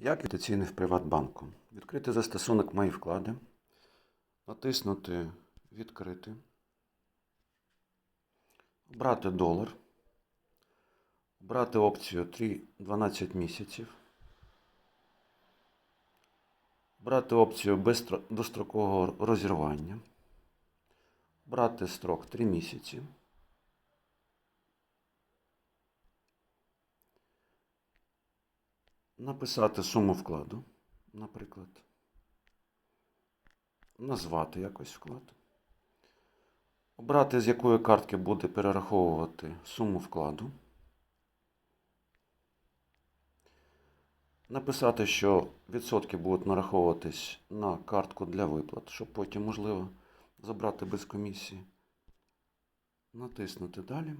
Як інвестиційний в Приватбанку? Відкрити застосунок Мої вклади, натиснути Відкрити, обрати долар, обрати опцію 3 12 місяців, обрати опцію безстро- дострокового розірвання, обрати строк 3 місяці. Написати суму вкладу, наприклад. Назвати якось вклад. Обрати, з якої картки буде перераховувати суму вкладу. Написати, що відсотки будуть нараховуватись на картку для виплат, щоб потім можливо забрати без комісії. Натиснути далі.